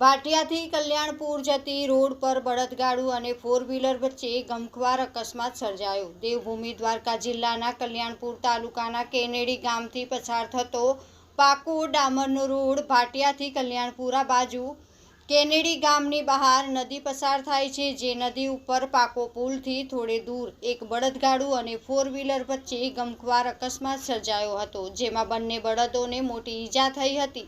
ભાટિયાથી કલ્યાણપુર જતી રોડ પર બળદગાડું અને ફોર વ્હીલર વચ્ચે ગમખ્વાર અકસ્માત સર્જાયો. દેવભૂમિ દ્વારકા જિલ્લાના કલ્યાણપુર તાલુકાના કેનેડી ગામથી પસાર થતો પાકો ડામરનો રોડ ભાટિયાથી કલ્યાણપુરા બાજુ કેનેડી ગામની બહાર નદી પસાર થાય છે, જે નદી ઉપર પાકો પુલથી થોડે દૂર, એક બળદગાડું અને ફોર વ્હીલર વચ્ચે ગમખ્વાર અકસ્માત સર્જાયો હતો, જેમાં બંને બળદોને મોટી ઈજા થઈ હતી.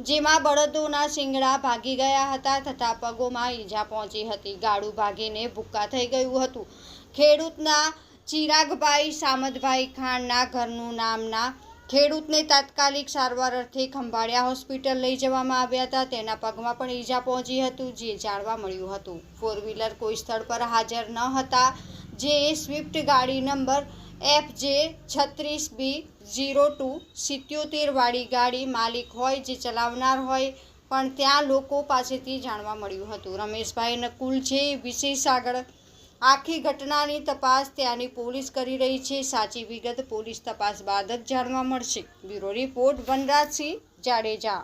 જેમાં બળદોના શિંગડા ભાગી ગયા હતા તથા પગોમાં ઈજા પહોંચી હતી. ગાડું ભાગીને ભૂક્કા થઈ ગયું હતું. ખેડૂતના ચિરાગભાઈ સામતભાઈ ખાનના ઘરનું નામના ખેડૂતને તાત્કાલિક સારવાર અર્થે ખંભાળિયા હોસ્પિટલ લઈ જવામાં આવ્યા હતા. તેના પગમાં પણ ઈજા પહોંચી હતું, જે જાણવા મળ્યું હતું. ફોર વ્હીલર કોઈ સ્થળ પર હાજર ન હતા. જે સ્વિફ્ટ ગાડી નંબર એફ જે છત્રીસ બી ઝીરો ટુ સિત્યોતેરવાળી ગાડી માલિક હોય, જે ચલાવનાર હોય, પણ ત્યાં લોકો પાસેથી જાણવા મળ્યું હતું. રમેશભાઈ નકુલ છે, વિશેષ આગળ આખી ઘટનાની તપાસ ત્યાંની પોલીસ કરી રહી છે. સાચી વિગત પોલીસ તપાસ બાદ જ જાણવા મળશે. Bureau report Vanrajsinh Jadeja.